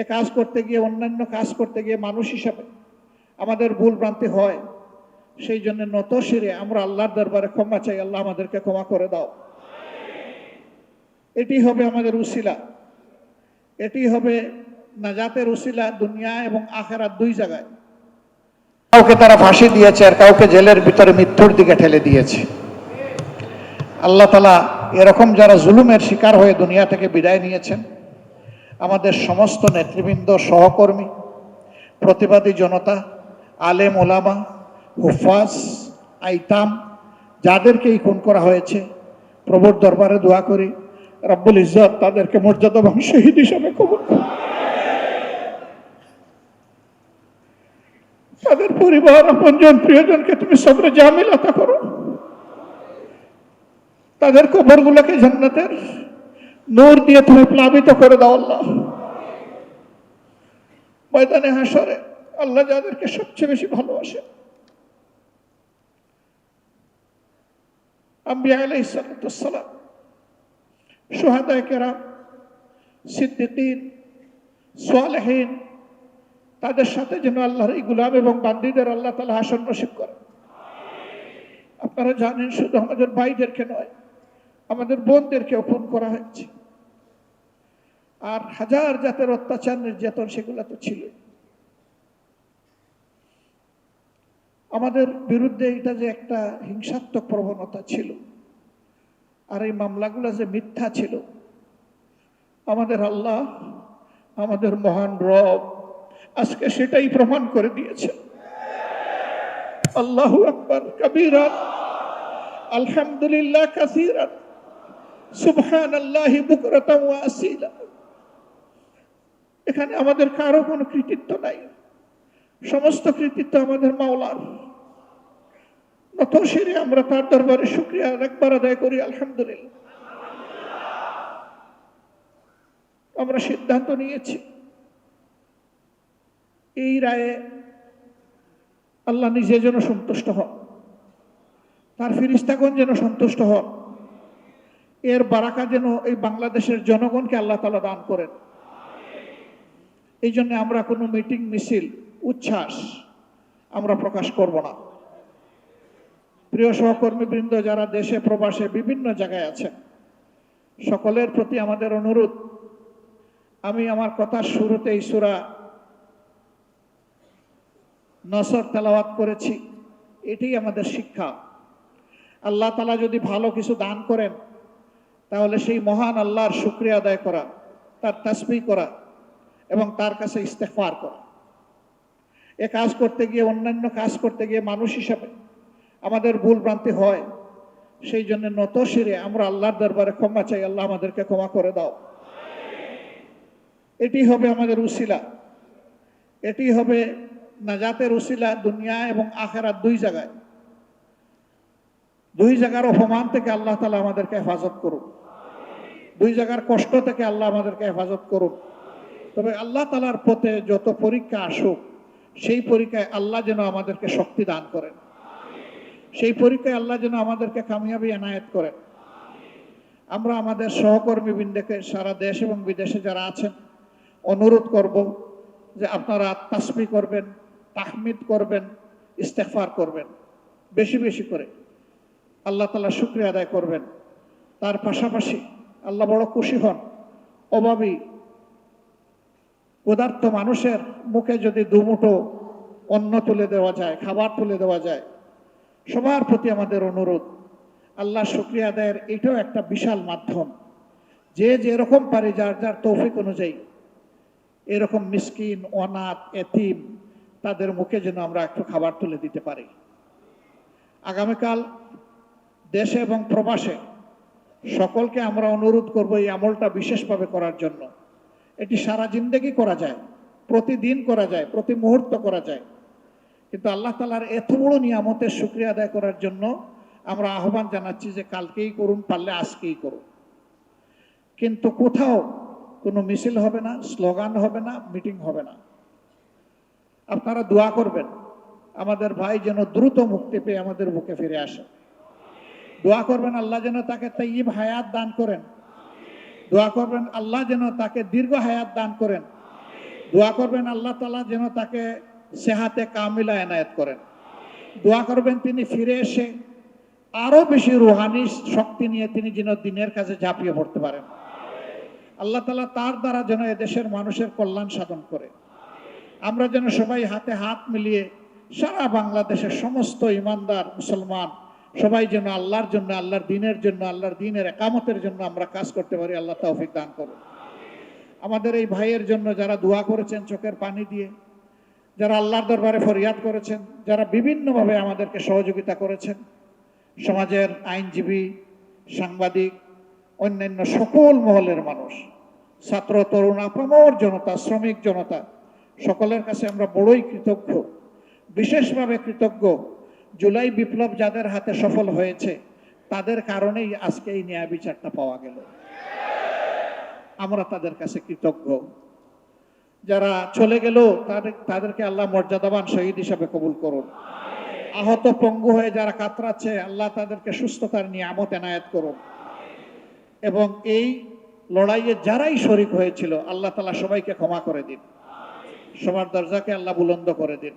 এ কাজ করতে গিয়ে, অন্যান্য কাজ করতে গিয়ে মানুষ হিসাবে আমাদের ভুল ভ্রান্তি হয়, সেই জন্য নত শিরে আমরা আল্লাহর দরবারে ক্ষমা চাই, আল্লাহ আমাদেরকে ক্ষমা করে দাও। এটি হবে আমাদের উসিলা। এটি হবে নাজাতের উসিলা দুনিয়া এবং আখেরাত দুই জায়গায়। কাউকে তারা ফাঁসি দিয়েছে আর কাউকে জেলের ভিতরে মৃত্যুর দিকে ঠেলে দিয়েছে। আল্লাহ তালা এরকম যারা জুলুমের শিকার হয়ে দুনিয়া থেকে বিদায় নিয়েছেন আমাদের সমস্ত নেতৃবৃন্দ, সহকর্মী, প্রতিবাদী জনতা, আলেম ওলামা, হুফাজ, আইতাম, যাদেরকেই খুন করা হয়েছে, প্রভুর দরবারে দোয়া করি, রব্বুল ইজ্জত তাদেরকে মর্যাদা এবং শহীদ হিসাবে কবুল। তাদের পরিবার, আপনজন, প্রিয়জনকে তুমি সবরে জামিল আতা করো তাদের কবরগুলোকে জান্নাতের নূর দিয়ে তুমি প্লাবিত করে দাও আল্লাহ। ময়দানে হাসরে আল্লাহ যাদেরকে সবচেয়ে বেশি ভালোবাসে। আম্বিয়া আলাইসালাম সোহাদায় কেরাম সিদ্দিকিন সোয়ালহীন তাদের সাথে যেন আল্লাহর এই গুলাম এবং বান্দিদের আল্লাহ তালা হাসন নসিব করে আপনারা জানেন শুধু আমাদের ভাইদেরকে নয়, আমাদের বোনদেরকেও খুন করা হয়েছে। আর হাজার জাতের অত্যাচার, নির্যাতন সেগুলো তো ছিল আমাদের বিরুদ্ধে এটা যে একটা হিংসাত্মক প্রবণতা ছিল, আর এই মামলাগুলো যে মিথ্যা ছিল, আমাদের আল্লাহ, আমাদের মহান রব আজকে সেটাই প্রমাণ করে দিয়েছে। আল্লাহ আকবর কবিরান আলহামদুলিল্লাহ কাসিরান সুবহান আল্লাহ বুকরতাম আসিলা। এখানে আমাদের কারও কোনো কৃতিত্ব নাই। সমস্ত কৃতিত্ব আমাদের মাওলার। নত সেরে আমরা তার দরবারে শুক্রিয়া একবার আদায় করি, আলহামদুলিল্লাহ। আমরা সিদ্ধান্ত নিয়েছি। এই রায়ে আল্লাহ নিজে যেন সন্তুষ্ট হন। তার ফিরিস্তাগণ যেন সন্তুষ্ট হন। এর বারাকা যেন এই বাংলাদেশের জনগণকে আল্লাহ তালা দান করেন। এই জন্য আমরা কোনো মিটিং মিছিল, উচ্ছ্বাস আমরা প্রকাশ করব না। প্রিয় সহকর্মীবৃন্দ, যারা দেশে, প্রবাসে বিভিন্ন জায়গায় আছেন, সকলের প্রতি আমাদের অনুরোধ, আমি আমার কথার শুরুতেই সুরা নসর তেলাওয়াত করেছি, এটাই আমাদের শিক্ষা। আল্লাহ তালা যদি ভালো কিছু দান করেন, তাহলে সেই মহান আল্লাহর শুক্রিয়া আদায় করা, তার তাসবি করা এবং তার কাছে ইস্তেফার করা। এ কাজ করতে গিয়ে, অন্যান্য কাজ করতে গিয়ে মানুষ হিসাবে আমাদের ভুল ভ্রান্তি হয়, সেই জন্য নত শিরে আমরা আল্লাহর দরবারে ক্ষমা চাই, আল্লাহ আমাদেরকে ক্ষমা করে দাও। এটি হবে আমাদের উসিলা। এটি হবে নাজাতের উসিলা দুনিয়া এবং আখেরাত দুই জায়গায়। দুই জায়গার অপমান থেকে আল্লাহ তালা আমাদেরকে হেফাজত করুন। দুই জায়গার কষ্ট থেকে আল্লাহ আমাদেরকে হেফাজত করুন। তবে আল্লাহ তালার পথে যত পরীক্ষা আসুক, সেই পরীক্ষায় আল্লাহ যেন আমাদেরকে শক্তি দান করেন। সেই পরীক্ষায় আল্লাহ যেন আমাদেরকে কামিয়াবি এনায়েত করেন। আমরা আমাদের সহকর্মী বৃন্দকে সারা দেশ এবং বিদেশে যারা আছেন, অনুরোধ করব যে আপনারা তাসমি করবেন, তাহমিদ করবেন ইস্তেফার করবেন, বেশি বেশি করে। আল্লাহ তালা শুক্রিয়া আদায় করবেন। তার পাশাপাশি আল্লাহ বড় খুশি হন। অভাবী পদার্থ মানুষের মুখে যদি দুমুঠো অন্ন তুলে দেওয়া যায়, খাবার তুলে দেওয়া যায়, সবার প্রতি আমাদের অনুরোধ, আল্লাহ শুক্রিয়া আদায়ের এটাও একটা বিশাল মাধ্যম। যে যেরকম পারে যার যার তৌফিক অনুযায়ী, এরকম মিসকিন, অনাথ, এতিম, তাদের মুখে যেন আমরা একটু খাবার তুলে দিতে পারি। আগামীকাল দেশে এবং প্রবাসে সকলকে আমরা অনুরোধ করব এই আমলটা বিশেষভাবে করার জন্য। এটি সারা জিন্দেগি করা যায়, প্রতিদিন করা যায়, প্রতি মুহূর্ত করা যায়। কিন্তু আল্লাহ তালার এত বড় নিয়ামতের শুক্রিয়া আদায় করার জন্য আমরা আহ্বান জানাচ্ছি যে কালকেই করুন, পারলে আজকেই করুন। কিন্তু কোথাও কোনো মিছিল হবে না, স্লোগান হবে না, মিটিং হবে না। আপনারা দোয়া করবেন, আমাদের ভাই যেন দ্রুত মুক্তি পেয়ে আমাদের বুকে ফিরে আসে। দোয়া করবেন আল্লাহ যেন তাকে তাইব হায়াত দান করেন। দোয়া করবেন আল্লাহ যেন তাকে দীর্ঘ হায়াত দান করেন। দোয়া করবেন আল্লাহ তালা যেন তাকে সেহাতে কামিলা এনায়েত করেন। দোয়া করবেন তিনি ফিরে এসে আরও বেশি রুহানি শক্তি নিয়ে তিনি যেন দিনের কাছে ঝাঁপিয়ে পড়তে পারেন। আল্লাহ তালা তার দ্বারা যেন এদেশের মানুষের কল্যাণ সাধন করে। আমরা যেন সবাই হাতে হাত মিলিয়ে সারা বাংলাদেশের সমস্ত ইমানদার মুসলমান সবাই যেন আল্লাহর জন্য, আল্লাহর দিনের জন্য, আল্লাহর দিনের একামতের জন্য আমরা কাজ করতে পারি, আল্লাহ তৌফিক দান করুন। আমাদের এই ভাইয়ের জন্য যারা দোয়া করেছেন চোখের পানি দিয়ে, যারা আল্লাহর দরবারে ফরিয়াদ করেছেন, যারা বিভিন্নভাবে আমাদেরকে সহযোগিতা করেছেন, সমাজের আইনজীবী, সাংবাদিক, অন্যান্য সকল মহলের মানুষ, ছাত্র, তরুণ, আপামর জনতা, শ্রমিক জনতা, সকলের কাছে আমরা বড়ই কৃতজ্ঞ, বিশেষভাবে কৃতজ্ঞ জুলাই বিপ্লব যাদের হাতে সফল হয়েছে, তাদের কারণেই আজকে এই ন্যায় বিচারটা পাওয়া গেল। আমরা তাদের কাছে কৃতজ্ঞ। যারা চলে গেল তাদেরকে আল্লাহ মর্যাদাবান শহীদ হিসাবে কবুল করুন। আহত পঙ্গু হয়ে যারা কাতরাচ্ছে, আল্লাহ তাদেরকে সুস্থতার নিয়ামত এনায়েত করুন। এবং এই লড়াইয়ে যারাই শরিক হয়েছিল, আল্লাহ তালা সবাইকে ক্ষমা করে দিন। সবার দরজাকে আল্লাহ বুলন্দ করে দিন।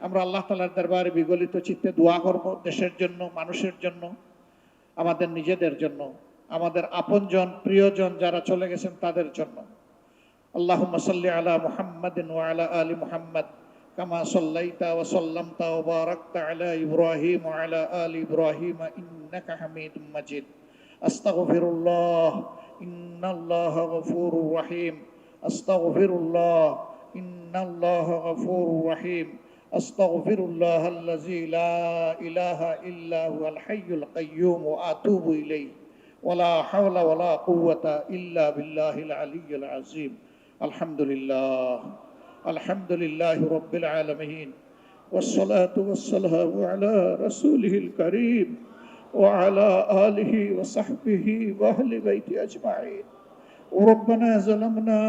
আমরা আল্লাহ তালার দরবারে বিগলিত চিত্তে দোয়া করব দেশের জন্য মানুষের জন্য আমাদের নিজেদের জন্য আমাদের আপনজন প্রিয়জন যারা চলে গেছেন তাদের জন্য اللهم صل على محمد وعلى آل محمد كما صليت وسلمت وباركت على إبراهيم وعلى آل إبراهيم إنك حميد مجيد أستغفر الله إن الله غفور رحيم أستغفر الله إن الله غفور رحيم أستغفر الله الذي لا إله إلا هو الحي القيوم وأتوب إليه. ولا حول ولا قوة إلا بالله العلي العظيم. الحمد لله. الحمد لله رب العالمين. والصلاة والسلام على رسوله الكريم وعلى آله وصحبه وأهل بيته أجمعين. وربنا ظلمنا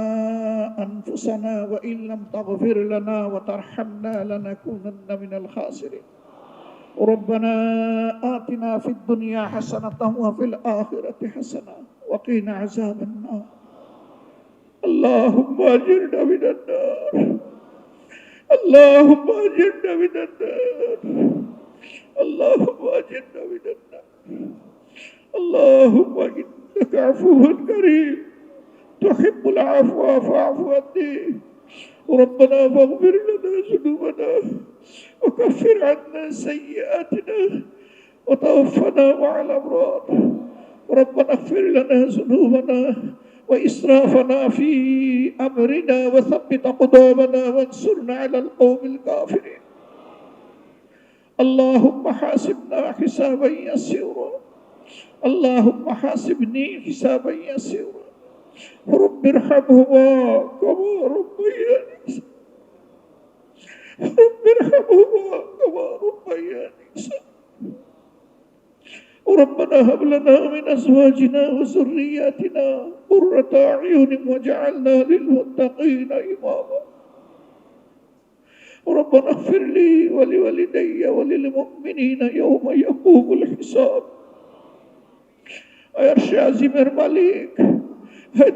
أنفسنا وإن لم تغفر لنا وترحمنا لنكونن من الخاسرين. ربنا آتنا في الدنيا حسنة وفي الآخرة حسنة وقنا عذاب النار. اللهم أجرنا من النار. اللهم أجرنا من النار. اللهم أجرنا من النار. اللهم إنك عفو كريم. تحب العفو فاعف عني. ربنا فاغفر لنا ذنوبنا وكفر عنا سيئاتنا وتوفنا مع الأبرار ربنا اغفر لنا ذنوبنا وإسرافنا في أمرنا وثبت قدامنا وانصرنا على القوم الكافرين. اللهم حاسبنا حسابا يسيرا. اللهم حاسبني حسابا يسيرا. رب ارحمهما كما ربياني رب ارحمهما كما ربياني صغيرا ربنا هب لنا من ازواجنا وذرياتنا قرة اعين واجعلنا للمتقين اماما ربنا اغفر لي ولوالدي وللمؤمنين يوم يقوم الحساب আয়ার সে আজিমের মালিক হে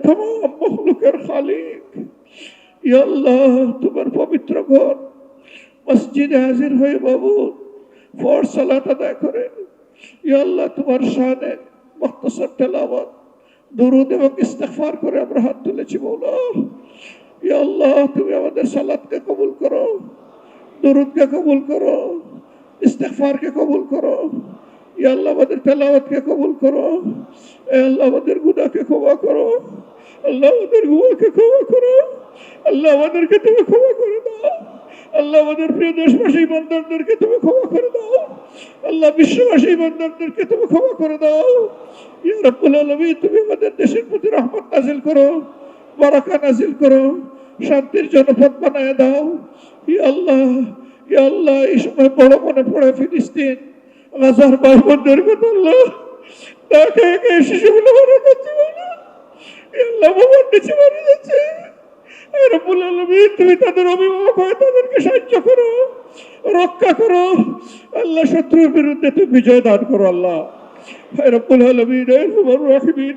তমাম মখলুকের খালিক, ইয়া আল্লাহ, তোমার পবিত্র ঘর মসজিদে হাজির হয়ে বাবু, ফর সালাত আদায় করে ইয়া আল্লাহ, তোমার শানে মখতসর তেলাওয়াত, দুরুদ এবং ইস্তেগফার করে আমরা হাত তুলেছি মৌলা। আল্লাহ, তুমি আমাদের সালাতকে কবুল করো, দুরুদকে কবুল করো, ইস্তেগফারকে কবুল করো। আল্লাহ আমাদের তেলাওয়াতকে কবুল করো। আল্লাহ আমাদের গুনাহকে ক্ষমা করো। আল্লাহ আমাদের গুনাহকে ক্ষমা করো। আল্লাহ আমাদেরকে তুমি ক্ষমা করে দাও। আল্লাহ আমাদের প্রিয় দেশবাসী বান্দারদেরকে তুমি ক্ষমা করে দাও। আল্লাহ বিশ্ববাসী বান্দারদেরকে তুমি ক্ষমা করে দাও। ইয়া আলামিন, তুমি আমাদের দেশের প্রতি রহমত নাজিল করো, বারাকা নাজিল করো, শান্তির জনপদ বানায় দাও। ইয়া আল্লাহ ইয়া আল্লাহ, এই সময় বড় মনে পড়ে ফিলিস্তিন। গাজার ভাই বোনদের কথা আল্লাহ তাকে একে শিশুগুলো মারা যাচ্ছে আল্লাহ বাবার নিচে মারা যাচ্ছে রব্বুল আলামিন তুমি তাদের অভিভাবক হয়ে তাদেরকে সাহায্য করো, রক্ষা করো। আল্লাহ শত্রুর বিরুদ্ধে তুমি বিজয় দান করো আল্লাহ। রব্বুল আলামিন রহমান রাহিমিন,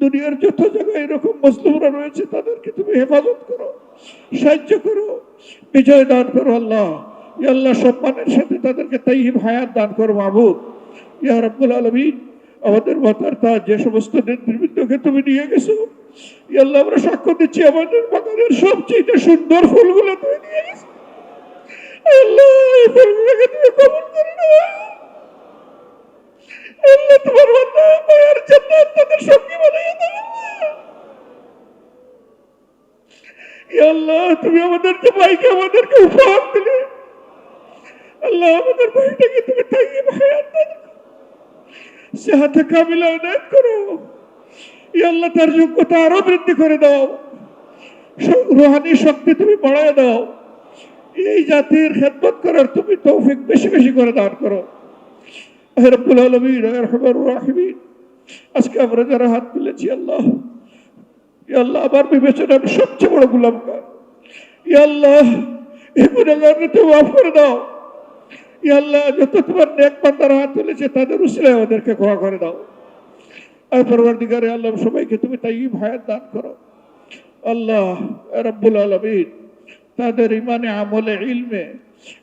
দুনিয়ার যত জায়গায় এরকম মজলুমরা রয়েছে তাদেরকে তুমি হেফাজত করো, সাহায্য করো, বিজয় দান করো আল্লাহ। আল্লাহ সম্মানের সাথে তাদেরকে তাইব হায়াত দান করো, মাহবুব। ইয়া রাব্বুল আলামিন, আমাদের মাতার তার যে সমস্ত নেতৃবৃন্দকে তুমি নিয়ে গেছো ইয়া আল্লাহ আমরা সাক্ষ্য দিচ্ছি, আমাদের বাগানের সবচেয়ে সুন্দর ফুলগুলো তুমি নিয়ে গেছো। তুমি আমাদেরকে ভাইকে আমাদেরকে উপহার দিলে। আল্লাহ আমাদের ভাইটাকে তুমি হায়াত দান করো। সেহাতে কামিলা এনায়েত করো আল্লাহ তার যোগ্যতা আরও বৃদ্ধি করে দাও। স- রুহানি শক্তি তুমি বাড়ায় দাও। এই জাতির খেদমত করার তুমি তৌফিক বেশি বেশি করে দান করো। রব্বুল আলামিন রহমান। আজকে আমরা যারা হাত তুলেছি আল্লাহ। আল্লাহ, আমার বিবেচনা সবচেয়ে বড় গুলামগার ইয়া আল্লাহ, এই গুণাগারকে তুমি মাফ করে দাও। আল্লাহ যত তোমার নেক বান্দারা হাত তুলেছে, তাদের উসিলায় ওদেরকে ক্ষমা করে দাও। আর পরবর্তীকারে আল্লাহ সবাইকে তুমি তাই ভায়াত দান করো। আল্লাহ রব্বুল আলমিন, তাদের ইমানে আমলে, ইলমে,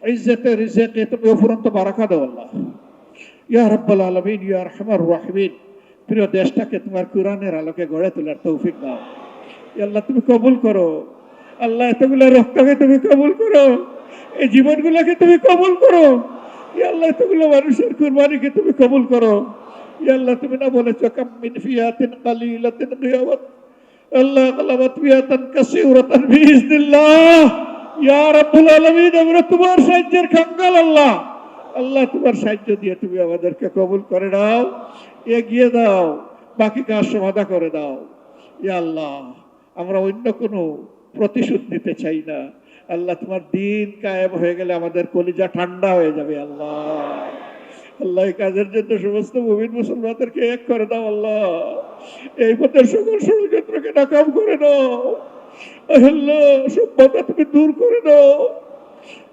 ইজ্জতে, রিজেকে তুমি অফুরন্ত বারাকা দাও আল্লাহ। ইয়া রব্বুল আলমিন, ইয়া রহমার রাহিমিন, প্রিয় দেশটাকে তোমার কোরআনের আলোকে গড়ে তোলার তৌফিক দাও। আল্লাহ, তুমি কবুল করো। আল্লাহ, এতগুলো রক্তকে তুমি কবুল করো। এই জীবনগুলোকে তুমি কবুল করো। আল্লাহ, এতগুলো মানুষের কুরবানিকে তুমি কবুল করো। আল্লাহ, তুমি না বলেছ কাম মিন ফিয়াতিন কালিলাতিন গিয়াবাত আল্লাহ গলাবাত ফিয়াতান কাসীরাতান বিইজনিল্লাহ ইয়া রাব্বুল আলামিন, আমরা তোমার সাহায্যের খাঙ্গাল, আল্লাহ। আল্লাহ, তোমার সাহায্য দিয়ে তুমি আমাদেরকে কবুল করে দাও এগিয়ে দাও বাকি কাজ সমাধা করে দাও। ইয়া আল্লাহ, আমরা অন্য কোনো প্রতিশোধ নিতে চাই না আল্লাহ তোমার দিন কায়েম হয়ে গেলে আমাদের কলিজা ঠান্ডা হয়ে যাবে আল্লাহ আল্লাহ এই কাজের জন্য সমস্ত মুমিন মুসলমানদেরকে এক করে দাও আল্লাহ এই পথের সকল ষড়যন্ত্রকে নাকাম করে দাও আল্লাহ সভ্যতা তুমি দূর করে দাও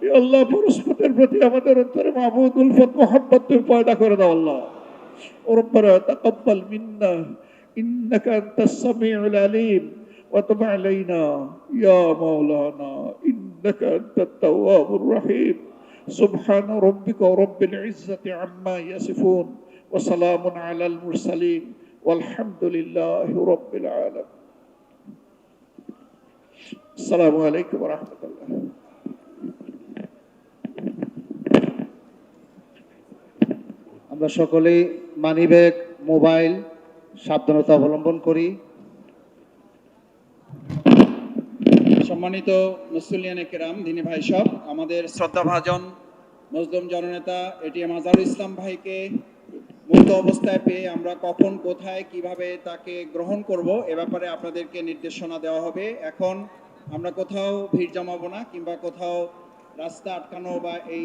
এ আল্লাহ পরস্পরের প্রতি আমাদের অন্তরে মাহমুদ উলফত মোহাম্মদ তুমি পয়দা করে দাও আল্লাহ ربنا تقبل منا إنك أنت السميع العليم وتب علينا يا مولانا إنك أنت التواب الرحيم سبحان ربك رب العزة عما يصفون وسلام على المرسلين والحمد لله رب العالمين السلام عليكم ورحمة الله আমরা সকলেই মানিব্যাগ মোবাইল সাবধানতা অবলম্বন করি সম্মানিত মুসলিয়ানে কেরাম, দিনী ভাই সব, আমাদের শ্রদ্ধাভাজন মজলুম জননেতা এটিএম আজহারুল ইসলাম ভাইকে মুক্ত অবস্থায় পেয়ে আমরা কখন, কোথায়, কীভাবে তাকে গ্রহণ করব, এ ব্যাপারে আপনাদেরকে নির্দেশনা দেওয়া হবে। এখন আমরা কোথাও ভিড় জমাবো না, কিংবা কোথাও রাস্তা আটকানো বা এই